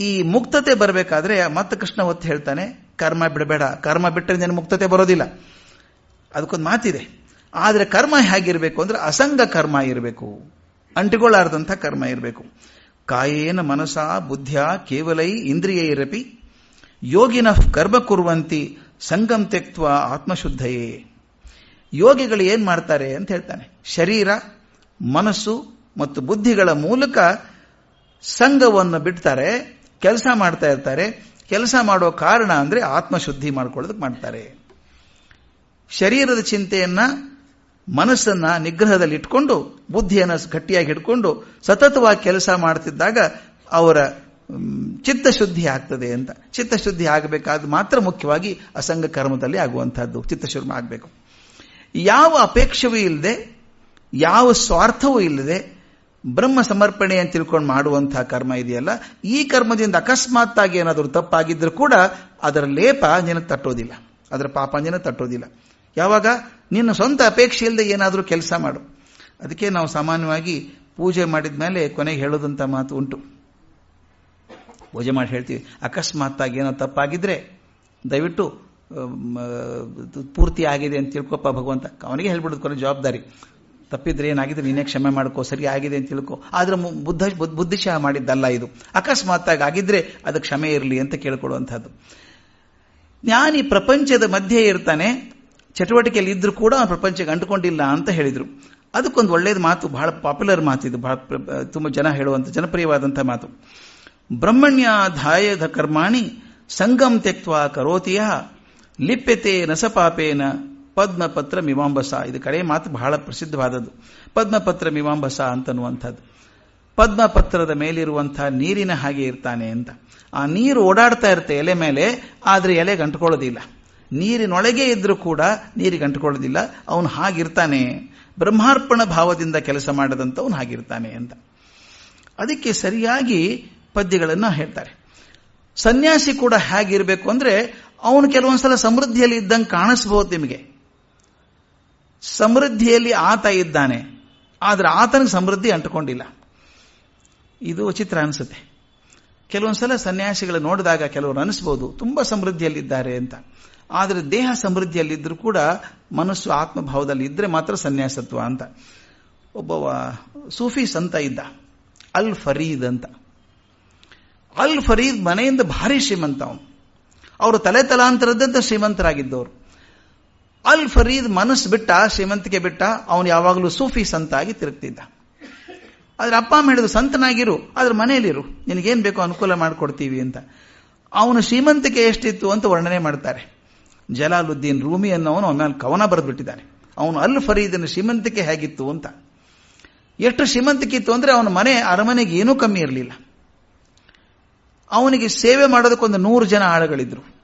ಈ ಮುಕ್ತತೆ ಬರಬೇಕಾದ್ರೆ ಮತ್ತೆ ಕೃಷ್ಣ ಒತ್ತು ಹೇಳ್ತಾನೆ, ಕರ್ಮ ಬಿಡಬೇಡ, ಕರ್ಮ ಬಿಟ್ಟರೆ ನಿನ್ನ ಮುಕ್ತತೆ ಬರೋದಿಲ್ಲ. ಅದಕ್ಕೊಂದು ಮಾತಿದೆ. ಆದರೆ ಕರ್ಮ ಹೇಗಿರಬೇಕು ಅಂದ್ರೆ ಅಸಂಗ ಕರ್ಮ ಇರಬೇಕು. ಅಂಟಿಕೊಳ್ಳಾರ್ದಂಥ ಕರ್ಮ ಇರಬೇಕು. ಕಾಯೇನ ಮನಸ ಬುದ್ಧಿಯ ಕೇವಲೈ ಇಂದ್ರಿಯೈರಪಿ ಯೋಗಿನ ಕರ್ಮ ಕುರುವಂತಿ ಸಂಗಂ ತೆಕ್ತ್ವ ಆತ್ಮಶುದ್ಧಯೇ. ಯೋಗಿಗಳು ಏನು ಮಾಡ್ತಾರೆ ಅಂತ ಹೇಳ್ತಾನೆ. ಶರೀರ, ಮನಸ್ಸು ಮತ್ತು ಬುದ್ಧಿಗಳ ಮೂಲಕ ಸಂಘವನ್ನು ಬಿಡ್ತಾರೆ. ಕೆಲಸ ಮಾಡ್ತಾ ಇರ್ತಾರೆ. ಕೆಲಸ ಮಾಡೋ ಕಾರಣ ಅಂದ್ರೆ ಆತ್ಮಶುದ್ಧಿ ಮಾಡ್ಕೊಳ್ಳೋದಕ್ಕೆ ಮಾಡ್ತಾರೆ. ಶರೀರದ ಚಿಂತೆಯನ್ನು ಮನಸ್ಸನ್ನ ನಿಗ್ರಹದಲ್ಲಿ ಇಟ್ಕೊಂಡು, ಬುದ್ಧಿಯನ್ನು ಗಟ್ಟಿಯಾಗಿ ಹಿಡ್ಕೊಂಡು, ಸತತವಾಗಿ ಕೆಲಸ ಮಾಡ್ತಿದ್ದಾಗ ಅವರ ಚಿತ್ತಶುದ್ಧಿ ಆಗ್ತದೆ ಅಂತ. ಚಿತ್ತಶುದ್ಧಿ ಆಗಬೇಕಾದ ಮಾತ್ರ ಮುಖ್ಯವಾಗಿ ಅಸಂಗ ಕರ್ಮದಲ್ಲಿ ಆಗುವಂತಹದ್ದು ಶುರ್ಮ ಆಗಬೇಕು. ಯಾವ ಅಪೇಕ್ಷವೂ ಇಲ್ಲದೆ, ಯಾವ ಸ್ವಾರ್ಥವೂ ಇಲ್ಲದೆ ಬ್ರಹ್ಮ ಸಮರ್ಪಣೆ ಅಂತ ತಿಳ್ಕೊಂಡು ಮಾಡುವಂತಹ ಕರ್ಮ ಇದೆಯಲ್ಲ, ಈ ಕರ್ಮದಿಂದ ಅಕಸ್ಮಾತ್ ಆಗಿ ಏನಾದರೂ ತಪ್ಪಾಗಿದ್ರೂ ಕೂಡ ಅದರ ಲೇಪ ನಿನಗೆ ತಟ್ಟೋದಿಲ್ಲ. ಅದರ ಪಾಪ ನಿನಗೆ ತಟ್ಟೋದಿಲ್ಲ. ಯಾವಾಗ? ನಿನ್ನ ಸ್ವಂತ ಅಪೇಕ್ಷೆ ಇಲ್ಲದೆ ಏನಾದರೂ ಕೆಲಸ ಮಾಡು. ಅದಕ್ಕೆ ನಾವು ಸಾಮಾನ್ಯವಾಗಿ ಪೂಜೆ ಮಾಡಿದ ಮೇಲೆ ಕೊನೆಗೆ ಹೇಳೋದಂತ ಮಾತು ಉಂಟು. ಪೂಜೆ ಮಾಡಿ ಹೇಳ್ತೀವಿ ಅಕಸ್ಮಾತ್ ಆಗಿ ಏನೋ ತಪ್ಪಾಗಿದ್ರೆ ದಯವಿಟ್ಟು ಪೂರ್ತಿ ಆಗಿದೆ ಅಂತ ತಿಳ್ಕೊಪ್ಪ ಭಗವಂತ. ಅವನಿಗೆ ಹೇಳ್ಬಿಡೋದು ಕೊನೆ ಜವಾಬ್ದಾರಿ. ತಪ್ಪಿದ್ರೆ ಏನಾಗಿದ್ರೆ ನೀನೇ ಕ್ಷಮೆ ಮಾಡ್ಕೋ, ಸರಿ ಆಗಿದೆ ಅಂತ ತಿಳ್ಕೊ. ಆದ್ರೆ ಬುದ್ಧ ಬುದ್ಧಿಶಃ ಮಾಡಿದ್ದಲ್ಲ ಇದು. ಅಕಸ್ಮಾತ್ ಆಗಿ ಆಗಿದ್ರೆ ಅದು ಕ್ಷಮೆ ಇರಲಿ ಅಂತ ಕೇಳ್ಕೊಳ್ಳುವಂಥದ್ದು ಜ್ಞಾನಿ ಪ್ರಪಂಚದ ಮಧ್ಯೆ ಇರ್ತಾನೆ, ಚಟುವಟಿಕೆಯಲ್ಲಿ ಇದ್ರೂ ಕೂಡ ಪ್ರಪಂಚಕ್ಕೆ ಅಂಟುಕೊಂಡಿಲ್ಲ ಅಂತ ಹೇಳಿದ್ರು. ಅದಕ್ಕೊಂದು ಒಳ್ಳೇದು ಮಾತು, ಬಹಳ ಪಾಪ್ಯುಲರ್ ಮಾತು ಇದು, ಬಹಳ ತುಂಬ ಜನ ಹೇಳುವಂತ ಜನಪ್ರಿಯವಾದಂಥ ಮಾತು. ಬ್ರಹ್ಮಣ್ಯಾಧಾಯದ ಕರ್ಮಾಣಿ, ಸಂಗಂ ತೆಕ್ವ ಕರೋತಿಯ, ಲಿಪ್ಯತೆ ನಸಪಾಪೇನ ಪದ್ಮಪತ್ರ ಮೀಮಾಂಬಸ ಇದು ಕಡೆ ಮಾತು ಬಹಳ ಪ್ರಸಿದ್ಧವಾದದ್ದು. ಪದ್ಮಪತ್ರ ಮೀಮಾಂಬಸ ಅಂತನ್ನುವಂಥದ್ದು. ಪದ್ಮಪತ್ರದ ಮೇಲಿರುವಂತಹ ನೀರಿನ ಹಾಗೆ ಇರ್ತಾನೆ ಅಂತ. ಆ ನೀರು ಓಡಾಡ್ತಾ ಇರುತ್ತೆ ಎಲೆ ಮೇಲೆ, ಆದರೆ ಎಲೆಗೆ ಅಂಟ್ಕೊಳ್ಳೋದಿಲ್ಲ ನೀರಿನೊಳಗೆ ಇದ್ರೂ ಕೂಡ ನೀರಿಗೆ ಅಂಟ್ಕೊಳ್ಳೋದಿಲ್ಲ ಅವನು ಹಾಗಿರ್ತಾನೆ. ಬ್ರಹ್ಮಾರ್ಪಣ ಭಾವದಿಂದ ಕೆಲಸ ಮಾಡದಂತವನು ಹಾಗಿರ್ತಾನೆ ಅಂತ. ಅದಕ್ಕೆ ಸರಿಯಾಗಿ ಪದ್ಯಗಳನ್ನು ಹೇಳ್ತಾರೆ. ಸನ್ಯಾಸಿ ಕೂಡ ಹೇಗಿರಬೇಕು ಅಂದ್ರೆ, ಅವನು ಕೆಲವೊಂದ್ಸಲ ಸಮೃದ್ಧಿಯಲ್ಲಿ ಇದ್ದಂಗೆ ಕಾಣಿಸ್ಬಹುದು ನಿಮಗೆ. ಸಮೃದ್ಧಿಯಲ್ಲಿ ಆತ ಇದ್ದಾನೆ. ಆದರೆ ಆತನಿಗೆ ಸಮೃದ್ಧಿ ಅಂಟುಕೊಂಡಿಲ್ಲ. ಇದು ವಿಚಿತ್ರ ಅನಿಸುತ್ತೆ. ಕೆಲವೊಂದ್ಸಲ ಸನ್ಯಾಸಿಗಳು ನೋಡಿದಾಗ ಕೆಲವರು ಅನಿಸ್ಬೋದು, ತುಂಬ ಸಮೃದ್ಧಿಯಲ್ಲಿದ್ದಾರೆ ಅಂತ. ಆದರೆ ದೇಹ ಸಮೃದ್ಧಿಯಲ್ಲಿದ್ದರೂ ಕೂಡ ಮನಸ್ಸು ಆತ್ಮಭಾವದಲ್ಲಿ ಇದ್ದರೆ ಮಾತ್ರ ಸನ್ಯಾಸತ್ವ ಅಂತ. ಒಬ್ಬ ಸೂಫಿ ಸಂತ ಇದ್ದ, ಅಲ್ ಫರೀದ್ ಅಂತ. ಅಲ್ ಫರೀದ್ ಮನೆಯಿಂದ ಭಾರಿ ಶ್ರೀಮಂತ ಅವನು. ಅವರು ತಲೆ ತಲಾಂತರದಂತ ಶ್ರೀಮಂತರಾಗಿದ್ದವರು. ಫರೀದ್ ಮನಸ್ಸು ಬಿಟ್ಟ, ಶ್ರೀಮಂತಿಕೆ ಬಿಟ್ಟ, ಅವನು ಯಾವಾಗಲೂ ಸೂಫಿ ಸಂತ ಆಗಿ ತಿರುಗ್ತಿದ್ದ. ಆದ್ರೆ ಅಪ್ಪ ಅಮ್ಮ ಹೇಳಿದ್ರು, ಸಂತನಾಗಿರು, ಆದ್ರೆ ಮನೆಯಲ್ಲಿರು, ನಿನಗೇನ್ ಬೇಕೋ ಅನುಕೂಲ ಮಾಡಿಕೊಡ್ತೀವಿ ಅಂತ. ಅವನು ಶ್ರೀಮಂತಿಕೆ ಎಷ್ಟಿತ್ತು ಅಂತ ವರ್ಣನೆ ಮಾಡ್ತಾರೆ. ಜಲಾಲುದ್ದೀನ್ ರೂಮಿ ಅನ್ನೋನು ಅವನ ಕವನ ಬರೆದ್ಬಿಟ್ಟಿದ್ದಾನೆ ಅವನು ಅಲ್ ಫರೀದನ ಶ್ರೀಮಂತಿಕೆ ಹೇಗಿತ್ತು ಅಂತ. ಎಷ್ಟು ಶ್ರೀಮಂತಿಕೆ ಇತ್ತು ಅಂದ್ರೆ ಅವನ ಮನೆ, ಅರಮನೆಗೆ ಏನೂ ಕಮ್ಮಿ ಇರಲಿಲ್ಲ. ಅವನಿಗೆ ಸೇವೆ ಮಾಡೋದಕ್ಕೊಂದು ನೂರು ಜನ ಆಳುಗಳಿದ್ರು.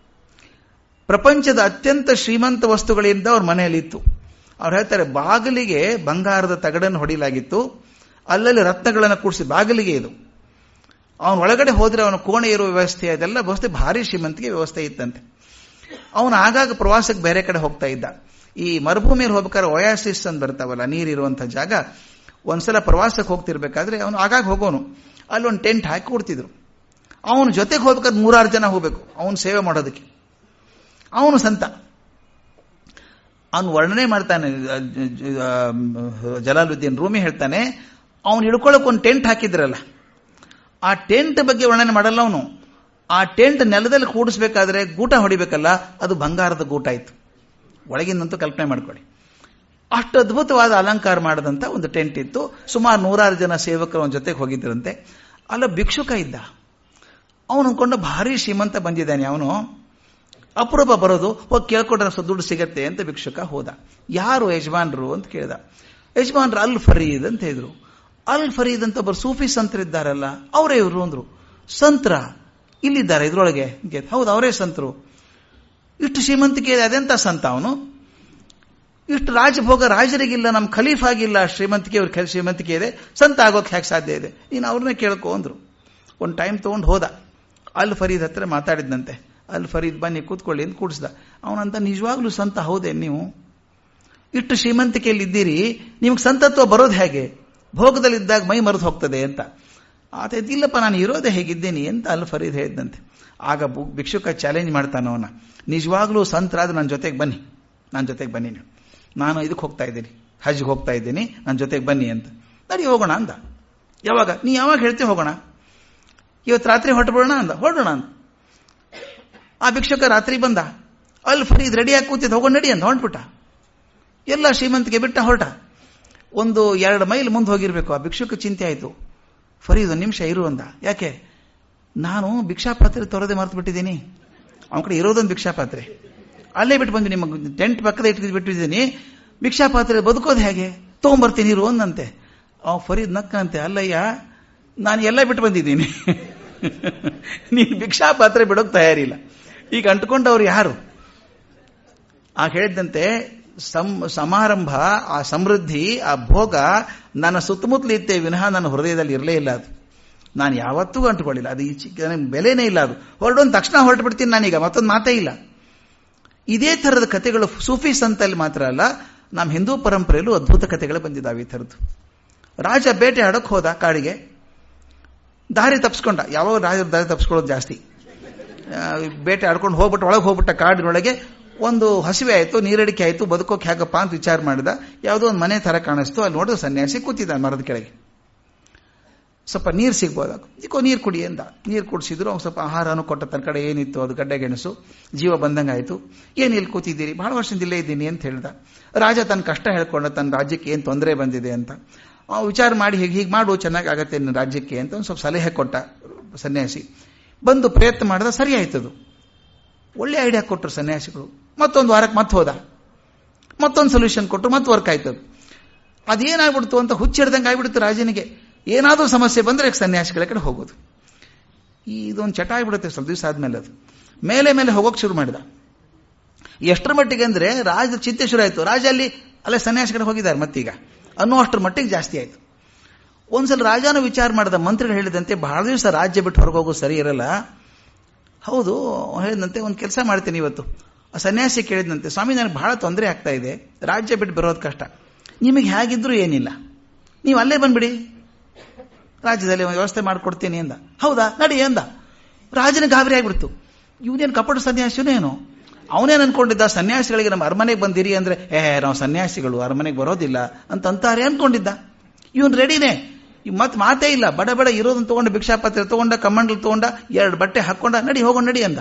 ಪ್ರಪಂಚದ ಅತ್ಯಂತ ಶ್ರೀಮಂತ ವಸ್ತುಗಳಿಂದ ಅವ್ರ ಮನೆಯಲ್ಲಿತ್ತು. ಅವ್ರು ಹೇಳ್ತಾರೆ, ಬಾಗಿಲಿಗೆ ಬಂಗಾರದ ತಗಡನ್ನು ಹೊಡಿಲಾಗಿತ್ತು. ಅಲ್ಲಲ್ಲಿ ರತ್ನಗಳನ್ನು ಕೂಡಿಸಿ ಬಾಗಿಲಿಗೆ ಇದು. ಅವನ ಒಳಗಡೆ ಹೋದರೆ ಅವನ ಕೋಣೆ ಇರುವ ವ್ಯವಸ್ಥೆ, ಅದೆಲ್ಲ ವ್ಯವಸ್ಥೆ ಭಾರಿ ಶ್ರೀಮಂತಿಗೆ ವ್ಯವಸ್ಥೆ ಇತ್ತಂತೆ. ಅವನು ಆಗಾಗ ಪ್ರವಾಸಕ್ಕೆ ಬೇರೆ ಕಡೆ ಹೋಗ್ತಾ ಇದ್ದ. ಈ ಮರುಭೂಮಿಯಲ್ಲಿ ಹೋಗ್ಬೇಕಾದ್ರೆ ಒಯಾಸಿಸ್ ಅಂತ ಬರ್ತಾವಲ್ಲ ನೀರಿರುವಂತ ಜಾಗ. ಒಂದ್ಸಲ ಪ್ರವಾಸಕ್ಕೆ ಹೋಗ್ತಿರ್ಬೇಕಾದ್ರೆ ಅವನು ಆಗಾಗ ಹೋಗೋನು. ಅಲ್ಲಿ ಒಂದು ಟೆಂಟ್ ಹಾಕಿ ಕೊಡ್ತಿದ್ರು. ಅವನ ಜೊತೆಗೆ ಹೋಗ್ಬೇಕಾದ್ರೆ ಮೂರಾರು ಜನ ಹೋಗ್ಬೇಕು, ಅವನ ಸೇವೆ ಮಾಡೋದಕ್ಕೆ. ಅವನು ಸಂತ. ಅವನು ವರ್ಣನೆ ಮಾಡ್ತಾನೆ ಜಲಾಲುದ್ದೀನ್ ರೂಮಿ ಹೇಳ್ತಾನೆ, ಅವನು ಹಿಡ್ಕೊಳ್ಳೋಕೆ ಒಂದು ಟೆಂಟ್ ಹಾಕಿದ್ರಲ್ಲ, ಆ ಟೆಂಟ್ ಬಗ್ಗೆ ವರ್ಣನೆ ಮಾಡಲ್ಲ ಅವನು. ಆ ಟೆಂಟ್ ನೆಲದಲ್ಲಿ ಕೂಡಿಸ್ಬೇಕಾದ್ರೆ ಗೂಟ ಹೊಡಿಬೇಕಲ್ಲ, ಅದು ಬಂಗಾರದ ಗೂಟ ಆಯ್ತು. ಒಳಗಿಂದಂತೂ ಕಲ್ಪನೆ ಮಾಡ್ಕೊಳ್ಳಿ. ಅಷ್ಟು ಅದ್ಭುತವಾದ ಅಲಂಕಾರ ಮಾಡದಂತ ಒಂದು ಟೆಂಟ್ ಇತ್ತು. ಸುಮಾರು ನೂರಾರು ಜನ ಸೇವಕರು ಅವನ ಜೊತೆಗೆ ಹೋಗಿದ್ದರಂತೆ. ಅಲ್ಲ, ಭಿಕ್ಷುಕ ಇದ್ದ. ಅವನು ಅನ್ಕೊಂಡು ಭಾರಿ ಶ್ರೀಮಂತ ಬಂದಿದ್ದಾನೆ ಅವನು. ಅಪರೂಪ ಬರೋದು, ಹೋಗಿ ಕೇಳ್ಕೊಂಡ್ರೆ ಸ್ವಲ್ಪ ದುಡ್ಡು ಸಿಗತ್ತೆ ಅಂತ ಭಿಕ್ಷುಕ ಹೋದ. ಯಾರು ಯಜಮಾನ್ರು ಅಂತ ಕೇಳಿದ. ಯಜಮಾನ್ರು ಅಲ್ ಫರೀದ್ ಅಂತ ಹೇಳಿದ್ರು. ಅಲ್ ಫರೀದ್ ಅಂತ ಒಬ್ಬರು ಸೂಫಿ ಸಂತರಿದ್ದಾರಲ್ಲ ಅವರೇ ಇವರು ಅಂದ್ರು. ಸಂತ್ರ ಇಲ್ಲಿದ್ದಾರೆ ಇದ್ರೊಳಗೆ. ಹೌದು, ಅವರೇ ಸಂತರು. ಇಷ್ಟು ಶ್ರೀಮಂತಿಕೆ ಇದೆ ಅದೆಂತ ಸಂತ ಅವನು? ಇಷ್ಟು ರಾಜಭೋಗ ರಾಜರಿಗಿಲ್ಲ ನಮ್ಮ ಖಲೀಫ್ ಆಗಿಲ್ಲ ಶ್ರೀಮಂತಿಕೆ ಅವ್ರ ಶ್ರೀಮಂತಿಕೆ ಇದೆ ಸಂತ ಆಗೋಕೆ ಹೇಗೆ ಸಾಧ್ಯ ಇದೆ. ನೀನು ಅವ್ರನ್ನೇ ಕೇಳ್ಕೊ ಅಂದ್ರು. ಒಂದು ಟೈಮ್ ತಗೊಂಡು ಹೋದ. ಅಲ್ ಫರೀದ್ ಹತ್ರ ಮಾತಾಡಿದ್ನಂತೆ. ಅಲ್ ಫರೀದ್ ಬನ್ನಿ ಕೂತ್ಕೊಳ್ಳಿ ಅಂತ ಕೂಡಿಸ್ದ. ಅವನಂತ, ನಿಜವಾಗ್ಲೂ ಸಂತ ಹೌದೇ ನೀವು? ಇಷ್ಟು ಶ್ರೀಮಂತಿಕೆಯಲ್ಲಿ ಇದ್ದೀರಿ, ನಿಮ್ಗೆ ಸಂತತ್ವ ಬರೋದು ಹೇಗೆ? ಭೋಗದಲ್ಲಿದ್ದಾಗ ಮೈ ಮರೆದು ಹೋಗ್ತದೆ ಅಂತ. ಆತ ಇದ್ದಿಲ್ಲಪ್ಪ ನಾನು ಇರೋದೇ ಹೇಗಿದ್ದೀನಿ? ಅಂತ ಅಲ್ ಫರೀದ್ ಹೇಳಿದಂತೆ ಆಗ ಭಿಕ್ಷುಕ ಚಾಲೆಂಜ್ ಮಾಡ್ತಾನೆ ಅವನ. ನಿಜವಾಗ್ಲೂ ಸಂತರಾದ ನನ್ನ ಜೊತೆಗೆ ಬನ್ನಿ. ನನ್ನ ಜೊತೆಗೆ ಬನ್ನಿ ನೀವು. ನಾನು ಇದಕ್ಕೆ ಹೋಗ್ತಾ ಇದ್ದೀನಿ. ಹಜ್ಗೆ ಹೋಗ್ತಾ ಇದ್ದೀನಿ. ನನ್ನ ಜೊತೆಗೆ ಬನ್ನಿ ಅಂತ. ನಡಿ ಹೋಗೋಣ ಅಂದ. ಯಾವಾಗ? ನೀ ಯಾವಾಗ ಹೇಳ್ತೀವಿ ಹೋಗೋಣ? ಇವತ್ತು ರಾತ್ರಿ ಹೊರಟುಬಿಡೋಣ ಅಂದ. ಹೊರಡೋಣ ಅಂದ. ಆ ಭಿಕ್ಷಕ ರಾತ್ರಿ ಬಂದ. ಅಲ್ಲಿ ಫರೀದ್ ರೆಡಿಯಾಗಿ ಕೂತಿದ್ದು. ಹೋಗೋಣ ನಡಿ ಅಂತ ಹೊಂಟ್ಬಿಟ್ಟ. ಎಲ್ಲ ಶ್ರೀಮಂತಿಗೆ ಬಿಟ್ಟ ಹೊರಟ. ಒಂದು ಎರಡು ಮೈಲ್ ಮುಂದೆ ಹೋಗಿರಬೇಕು. ಆ ಭಿಕ್ಷುಕ ಚಿಂತೆ ಆಯಿತು. ಫರೀದ್ ಒಂದು ನಿಮಿಷ ಇರು ಅಂದ. ಯಾಕೆ? ನಾನು ಭಿಕ್ಷಾಪಾತ್ರೆ ತೊರೆದೆ ಮರೆತು ಬಿಟ್ಟಿದ್ದೀನಿ ಅವನ ಕಡೆ ಇರೋದೊಂದು ಭಿಕ್ಷಾಪಾತ್ರೆ ಅಲ್ಲೇ ಬಿಟ್ಟು ಬಂದು ನಿಮ್ಮ ಟೆಂಟ್ ಪಕ್ಕದ ಇಟ್ಟು ಬಿಟ್ಟಿದ್ದೀನಿ. ಭಿಕ್ಷಾಪಾತ್ರೆ ಬದುಕೋದು ಹೇಗೆ? ತೊಗೊಂಬರ್ತೀನಿ ಇರು ಅಂದಂತೆ. ಅವ ಫರೀದ್ ನಕ್ಕಂತೆ, ಅಲ್ಲಯ್ಯ, ನಾನು ಎಲ್ಲ ಬಿಟ್ಟು ಬಂದಿದ್ದೀನಿ. ನೀನು ಭಿಕ್ಷಾಪಾತ್ರೆ ಬಿಡೋಕ್ ತಯಾರಿಲ್ಲ. ಈಗ ಅಂಟ್ಕೊಂಡವ್ರು ಯಾರು? ಆ ಹೇಳಿದಂತೆ ಸಮ ಸಮಾರಂಭ, ಆ ಸಮೃದ್ಧಿ, ಆ ಭೋಗ ನನ್ನ ಸುತ್ತಮುತ್ತಲು ಇತ್ತೆ ವಿನಃ ನನ್ನ ಹೃದಯದಲ್ಲಿ ಇರಲೇ ಇಲ್ಲ ಅದು. ನಾನು ಯಾವತ್ತೂ ಅಂಟ್ಕೊಳ್ಳಿಲ್ಲ. ಅದು ಈ ಚಿಕ್ಕ ಬೆಲೆನೇ ಇಲ್ಲ ಅದು. ಹೊರಡೊಂದು ತಕ್ಷಣ ಹೊರಟು ಬಿಡ್ತೀನಿ ನಾನೀಗ. ಮತ್ತೊಂದು ಮಾತೇ ಇಲ್ಲ. ಇದೇ ಥರದ ಕಥೆಗಳು ಸೂಫಿ ಸಂತಲ್ಲಿ ಮಾತ್ರ ಅಲ್ಲ, ನಮ್ಮ ಹಿಂದೂ ಪರಂಪರೆಯಲ್ಲೂ ಅದ್ಭುತ ಕಥೆಗಳು ಬಂದಿದ್ದಾವೆ ಈ ಥರದ್ದು. ರಾಜ ಬೇಟೆ ಆಡೋಕೆ ಹೋದ ಕಾಡಿಗೆ. ದಾರಿ ತಪ್ಸ್ಕೊಂಡ. ಯಾವಾಗ ರಾಜ ದಾರಿ ತಪ್ಸ್ಕೊಳ್ಳೋದು ಜಾಸ್ತಿ? ಬೇಟೆ ಆಡ್ಕೊಂಡು ಹೋಗ್ಬಿಟ್ಟು, ಒಳಗೆ ಹೋಗ್ಬಿಟ್ಟ ಕಾಡಿನೊಳಗೆ ಒಂದು ಹಸಿವೆ ಆಯಿತು, ನೀರಡಿಕೆ ಆಯಿತು, ಬದುಕೋಕೆ ಹೇಗಪ್ಪ ಅಂತ ವಿಚಾರ ಮಾಡಿದ. ಯಾವುದೋ ಒಂದು ಮನೆ ಥರ ಕಾಣಿಸ್ತು. ಅಲ್ಲಿ ನೋಡಿದ್ರೆ ಸನ್ಯಾಸಿ ಕೂತಿದ್ದ ಮರದ ಕೆಳಗೆ. ಸ್ವಲ್ಪ ನೀರು ಸಿಗ್ಬೋದಾಗ ಇದಕ್ಕೋ ನೀರು ಕುಡಿ ಅಂದ ನೀರು ಕುಡಿಸಿದ್ರು, ಅವ್ನು ಸ್ವಲ್ಪ ಆಹಾರನು ಕೊಟ್ಟ ತನ್ನ ಕಡೆ ಏನಿತ್ತು, ಅದು ಗಡ್ಡೆ ಗೆಣಸು, ಜೀವ ಬಂದಂಗೆ ಆಯಿತು. ಏನು ಇಲ್ಲಿ ಕೂತಿದ್ದೀರಿ? ಭಾಳ ವರ್ಷದಿಂದ ಇಲ್ಲೇ ಇದ್ದೀನಿ ಅಂತ ಹೇಳ್ದ. ರಾಜ ತನ್ನ ಕಷ್ಟ ಹೇಳ್ಕೊಂಡ ತನ್ನ ರಾಜ್ಯಕ್ಕೆ ಏನು ತೊಂದರೆ ಬಂದಿದೆ ಅಂತ. ವಿಚಾರ ಮಾಡಿ ಹೀಗೆ ಹೀಗೆ ಮಾಡು, ಚೆನ್ನಾಗಿ ಆಗತ್ತೆ ನಿನ್ನ ರಾಜ್ಯಕ್ಕೆ ಅಂತ ಒಂದು ಸ್ವಲ್ಪ ಸಲಹೆ ಕೊಟ್ಟ ಸನ್ಯಾಸಿ. ಬಂದು ಪ್ರಯತ್ನ ಮಾಡಿದ ಸರಿ ಆಯ್ತದು. ಒಳ್ಳೆ ಐಡಿಯಾ ಕೊಟ್ಟರು ಸನ್ಯಾಸಿಗಳು. ಮತ್ತೊಂದು ವಾರಕ್ಕೆ ಮತ್ತೆ ಹೋದ. ಮತ್ತೊಂದು ಸೊಲ್ಯೂಷನ್ ಕೊಟ್ಟರು ಮತ್ತೆ ವರ್ಕ್ ಆಯ್ತದು. ಅದೇನಾಗ್ಬಿಡ್ತು ಅಂತ ಹುಚ್ಚಿಡ್ದಂಗೆ ಆಗ್ಬಿಡ್ತು ರಾಜನಿಗೆ. ಏನಾದರೂ ಸಮಸ್ಯೆ ಬಂದರೆ ಸನ್ಯಾಸಿಗಳ ಕಡೆ ಹೋಗೋದು. ಇದೊಂದು ಚಟ ಆಗ್ಬಿಡುತ್ತೆ ಸ್ವಲ್ಪ ದಿವಸ ಆದ್ಮೇಲೆ ಅದು. ಮೇಲೆ ಮೇಲೆ ಹೋಗೋಕೆ ಶುರು ಮಾಡಿದ. ಎಷ್ಟರ ಮಟ್ಟಿಗೆ ಅಂದರೆ ರಾಜ ಚಿಂತೆ ಶುರು ಆಯಿತು. ರಾಜ ಅಲ್ಲಿ, ಅಲ್ಲೇ ಸನ್ಯಾಸಿ ಕಡೆ ಹೋಗಿದ್ದಾರೆ ಮತ್ತೀಗ. ಅನ್ನೋ ಅಷ್ಟರ ಮಟ್ಟಿಗೆ ಜಾಸ್ತಿ ಆಯಿತು. ಒಂದ್ಸಲ ರಾಜಾನು ವಿಚಾರ ಮಾಡಿದ ಮಂತ್ರಿಗಳು ಹೇಳಿದಂತೆ ಬಹಳ ದಿವಸ ರಾಜ್ಯ ಬಿಟ್ಟು ಹೊರಗೆ ಹೋಗೋದು ಸರಿ ಇರಲ್ಲ. ಹೌದು ಹೇಳಿದಂತೆ ಒಂದು ಕೆಲಸ ಮಾಡ್ತೀನಿ ಇವತ್ತು. ಸನ್ಯಾಸಿ ಕೇಳಿದಂತೆ, ಸ್ವಾಮಿ, ನನಗೆ ಬಹಳ ತೊಂದರೆ ಆಗ್ತಾ ಇದೆ. ರಾಜ್ಯ ಬಿಟ್ಟು ಬರೋದು ಕಷ್ಟ. ನಿಮಗೆ ಹೇಗಿದ್ರೂ ಏನಿಲ್ಲ. ನೀವು ಅಲ್ಲೇ ಬಂದ್ಬಿಡಿ. ರಾಜ್ಯದಲ್ಲಿ ಒಂದು ವ್ಯವಸ್ಥೆ ಮಾಡಿಕೊಡ್ತೀನಿ ಅಂದ. ಹೌದಾ? ನಡಿ ಅಂದ. ರಾಜನ ಗಾಬರಿ ಆಗ್ಬಿಡ್ತು. ಇವನೇನು ಕಪಟ ಸನ್ಯಾಸಿನೇನು ಅವನೇನು ಅನ್ಕೊಂಡಿದ್ದ, ಸನ್ಯಾಸಿಗಳಿಗೆ ನಮ್ಮ ಅರಮನೆಗೆ ಬಂದಿರಿ ಅಂದ್ರೆ, ಏ, ನಾವು ಸನ್ಯಾಸಿಗಳು, ಅರಮನೆಗೆ ಬರೋದಿಲ್ಲ ಅಂತಂತಾರೆ ಅನ್ಕೊಂಡಿದ್ದ. ಇವನು ರೆಡಿನೇ ಮತ್ತೆ ಮಾತೇ ಇಲ್ಲ. ಬಡ ಬಡ ಇರೋದನ್ನ ತಗೊಂಡ, ಭಿಕ್ಷಾಪಾತ್ರೆ ತಗೊಂಡ ಕಮಂಡಲ್ ತಗೊಂಡ, ಎರಡು ಬಟ್ಟೆ ಹಾಕೊಂಡ, ನಡಿ ಹೋಗೋಣ ನಡಿ ಅಂದ.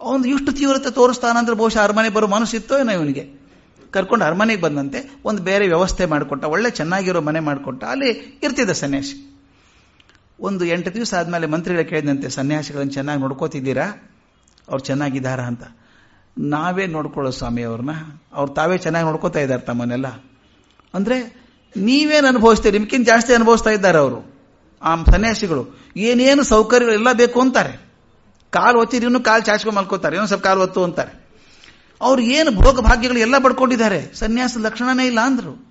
ಅವನು ಇಷ್ಟು ತೀವ್ರತೆ ತೋರಿಸ್ತಾನಂದ್ರೆ ಬಹುಶಃ ಅರಮನೆ ಬರೋ ಮನಸ್ಸಿತ್ತೋ ಏನೋ ಇವನಿಗೆ. ಕರ್ಕೊಂಡು ಅರಮನೆಗೆ ಬಂದಂತೆ ಒಂದು ಬೇರೆ ವ್ಯವಸ್ಥೆ ಮಾಡಿಕೊಟ್ಟ. ಒಳ್ಳೆ ಚೆನ್ನಾಗಿರೋ ಮನೆ ಮಾಡಿಕೊಟ್ಟ. ಅಲ್ಲಿ ಇರ್ತಿದ್ದ ಸನ್ಯಾಸಿ. ಒಂದು ಎಂಟು ದಿವಸ ಆದಮೇಲೆ ಮಂತ್ರಿಗಳ ಕೇಳಿದಂತೆ, ಸನ್ಯಾಸಿಗಳನ್ನು ಚೆನ್ನಾಗಿ ನೋಡ್ಕೋತಿದ್ದೀರಾ? ಅವ್ರು ಚೆನ್ನಾಗಿದ್ದಾರಾ ಅಂತ. ನಾವೇ ನೋಡ್ಕೊಳ್ಳೋ ಸ್ವಾಮಿ ಅವ್ರನ್ನ. ಅವ್ರು ತಾವೇ ಚೆನ್ನಾಗಿ ನೋಡ್ಕೋತಾ ಇದ್ದಾರೆ ತಮ್ಮನೆಲ್ಲ ಅಂದ್ರೆ ನೀವೇನು ಅನುಭವಿಸ್ತೀರಿ? ನಿಮ್ಗಿಂತ ಜಾಸ್ತಿ ಅನುಭವಿಸ್ತಾ ಇದ್ದಾರೆ ಅವರು. ಆ ಸನ್ಯಾಸಿಗಳು. ಏನೇನು ಸೌಕರ್ಯಗಳೆಲ್ಲ ಬೇಕು ಅಂತಾರೆ. ಕಾಲು ಒತ್ತಿರಿ ಇನ್ನೂ ಕಾಲು ಚಾಚ್ಕೊಂಡು ಮಲ್ಕೋತಾರೆ. ಇನ್ನೊಂದು ಸ್ವಲ್ಪ ಕಾಲು ಒತ್ತು ಅಂತಾರೆ. ಅವ್ರು ಏನು ಭೋಗ ಭಾಗ್ಯಗಳು ಎಲ್ಲ ಪಡ್ಕೊಂಡಿದ್ದಾರೆ. ಸನ್ಯಾಸ ಲಕ್ಷಣನೇ ಇಲ್ಲ ಅಂದ್ರು.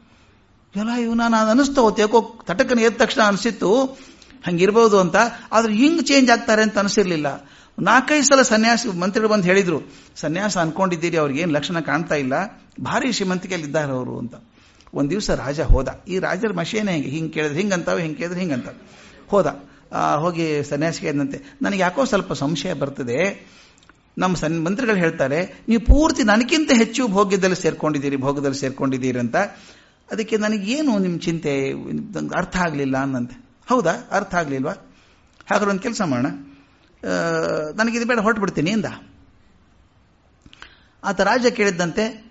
ಎಲ್ಲ ಇವು ನಾನು ಅದು ಹೋತ್ ಯಾಕೋ ತಟಕನ ಎದ್ದ ತಕ್ಷಣ ಅನಿಸಿತ್ತು. ಹಂಗಿರ್ಬೋದು ಅಂತ. ಆದ್ರೆ ಹಿಂಗ್ ಚೇಂಜ್ ಆಗ್ತಾರೆ ಅಂತ ಅನಿಸಿರ್ಲಿಲ್ಲ. ನಾಲ್ಕೈದು ಸಲ ಸನ್ಯಾಸಿ ಮಂತ್ರಿಗಳು ಬಂದು ಹೇಳಿದ್ರು, ಸನ್ಯಾಸ ಅನ್ಕೊಂಡಿದ್ದೀರಿ ಅವ್ರಿಗೆ ಏನು ಲಕ್ಷಣ ಕಾಣ್ತಾ ಇಲ್ಲ. ಭಾರಿ ಶ್ರೀಮಂತಿಕೆಯಲ್ಲಿ ಇದ್ದಾರೆ ಅವರು ಅಂತ. ಒಂದ್ ದಿವಸ ರಾಜ ಹೋದ. ಈ ರಾಜರ ಮಷೇನೆ ಹೆಂಗೆ? ಹಿಂಗೆ ಕೇಳಿದ್ರೆ ಹಿಂಗಂತಾವೆ, ಹಿಂಗೆ ಕೇಳಿದ್ರೆ ಹಿಂಗಂತಾವೆ. ಹೋದ. ಹೋಗಿ ಸನ್ಯಾಸಿಗೆ ಇದ್ದಂತೆ ನನಗೆ ಯಾಕೋ ಸ್ವಲ್ಪ ಸಂಶಯ ಬರ್ತದೆ. ನಮ್ಮ ಸನ್, ಮಂತ್ರಿಗಳು ಹೇಳ್ತಾರೆ, ನೀವು ಪೂರ್ತಿ ನನಗಿಂತ ಹೆಚ್ಚು ಭೋಗ್ಯದಲ್ಲಿ ಸೇರ್ಕೊಂಡಿದ್ದೀರಿ, ಭೋಗದಲ್ಲಿ ಸೇರ್ಕೊಂಡಿದ್ದೀರಿ ಅಂತ. ಅದಕ್ಕೆ ನನಗೇನು ನಿಮ್ಮ ಚಿಂತೆ? ಅರ್ಥ ಆಗಲಿಲ್ಲ ಅನ್ನಂತೆ ಹೌದಾ? ಅರ್ಥ ಆಗಲಿಲ್ವಾ? ಹಾಗಾದ್ರೆ ಒಂದು ಕೆಲಸ ಮಾಡೋಣ. ನನಗಿದು ಬೇಡ ಹೊರಟು ಬಿಡ್ತೀನಿ ಇಂದ ಆತ ರಾಜ ಕೇಳಿದ್ದಂತೆ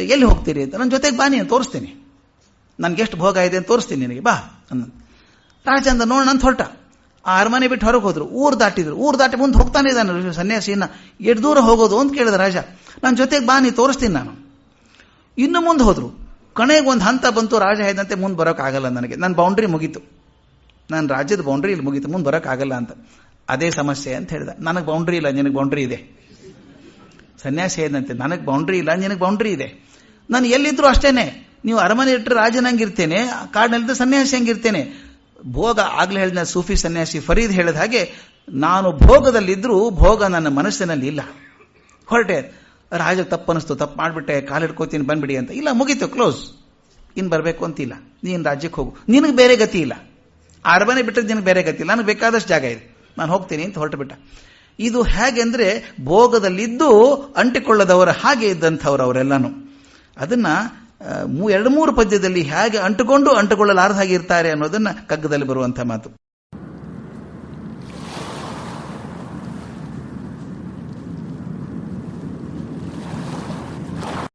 ಎಲ್ಲಿ ಹೋಗ್ತೀರಿ ಅಂತ? ನನ್ನ ಜೊತೆಗೆ ಬಾ ನೀನು ತೋರಿಸ್ತೀನಿ. ನನಗೆ ಎಷ್ಟು ಭೋಗ ಇದೆ ಅಂತ ತೋರಿಸ್ತೀನಿ ನಿನಗೆ, ಬಾ ಅಂದ. ರಾಜ ಅಂದ ನೋಡೋಣ ಅಂತ ಹೊರಟ. ಆ ಅರಮನೆ ಬಿಟ್ಟು ಹೊರಗೆ ಹೋದ್ರು. ಊರು ದಾಟಿದ್ರು. ಊರು ದಾಟಿ ಮುಂದೆ ಹೋಗ್ತಾನೆ ಇದ್ದಾನೆ ಸನ್ಯಾಸಿನ ಎಷ್ಟು ದೂರ ಹೋಗೋದು ಅಂತ ಕೇಳಿದ ರಾಜ. ನನ್ನ ಜೊತೆಗೆ ಬಾ, ನೀ ತೋರಿಸ್ತೀನಿ ನಾನು. ಇನ್ನು ಮುಂದೆ ಹೋದ್ರು. ಕಣೆಗೆ ಒಂದು ಹಂತ ಬಂತು, ರಾಜ ಹೇಳಿದಂತೆ ಮುಂದೆ ಬರೋಕ್ಕಾಗಲ್ಲ ನನಗೆ. ನನ್ನ ಬೌಂಡ್ರಿ ಮುಗೀತು. ನನ್ನ ರಾಜ್ಯದ ಬೌಂಡ್ರಿ ಇಲ್ಲಿ ಮುಗೀತು. ಮುಂದೆ ಬರೋಕ್ಕಾಗಲ್ಲ ಅಂತ. ಅದೇ ಸಮಸ್ಯೆ ಅಂತ ಹೇಳಿದ. ನನಗೆ ಬೌಂಡ್ರಿ ಇಲ್ಲ, ನಿನಗೆ ಬೌಂಡ್ರಿ ಇದೆ. ಸನ್ಯಾಸಿ ಏನಂತೆ ನನಗೆ ಬೌಂಡ್ರಿ ಇಲ್ಲ, ನಿನಗೆ ಬೌಂಡ್ರಿ ಇದೆ. ನಾನು ಎಲ್ಲಿದ್ರು ಅಷ್ಟೇನೆ. ನೀವು ಅರಮನೆ ಇಟ್ಟರೆ ರಾಜನಂಗಿರ್ತೇನೆ ಕಾಡಿನಲ್ಲಿದ್ದ ಸನ್ಯಾಸಿ ಹಂಗಿರ್ತೇನೆ. ಭೋಗ ಆಗ್ಲೇ ಹೇಳಿದ ಸೂಫಿ ಸನ್ಯಾಸಿ ಫರೀದ್ ಹೇಳಿದ ಹಾಗೆ, ನಾನು ಭೋಗದಲ್ಲಿದ್ದರೂ ಭೋಗ ನನ್ನ ಮನಸ್ಸಿನಲ್ಲಿ ಇಲ್ಲ. ಹೊರಟೆ, ರಾಜ ತಪ್ಪನಿಸ್ತು, ತಪ್ಪು ಮಾಡಿಬಿಟ್ಟೆ, ಕಾಲಿಡ್ಕೋತೀನಿ, ಬಂದ್ಬಿಡಿ ಅಂತ. ಇಲ್ಲ, ಮುಗೀತು ಕ್ಲೋಸ್ ಇನ್ ಬರಬೇಕು ಅಂತಿಲ್ಲ. ನೀನು ರಾಜ್ಯಕ್ಕೆ ಹೋಗು. ನಿನಗೆ ಬೇರೆ ಗತಿ ಇಲ್ಲ. ಅರಮನೆ ಬಿಟ್ಟರೆ ನಿನಗೆ ಬೇರೆ ಗತಿ ಇಲ್ಲ. ನನಗೆ ಬೇಕಾದಷ್ಟು ಜಾಗ ಇದೆ. ನಾನು ಹೋಗ್ತೀನಿ ಅಂತ ಹೊರಟು ಬಿಟ್ಟ. ಇದು ಹೇಗೆಂದ್ರೆ ಭೋಗದಲ್ಲಿದ್ದು ಅಂಟಿಕೊಳ್ಳದವರ ಹಾಗೆ ಇದ್ದಂಥವ್ರು ಅವರೆಲ್ಲನು. ಅದನ್ನ ಎರಡು ಮೂರು ಪದ್ಯದಲ್ಲಿ ಹೇಗೆ ಅಂಟುಕೊಂಡು ಅಂಟಿಕೊಳ್ಳಲಾರದ ಹಾಗೆ ಇರ್ತಾರೆ ಅನ್ನೋದನ್ನ ಕಗ್ಗದಲ್ಲಿ ಬರುವಂತಹ ಮಾತು.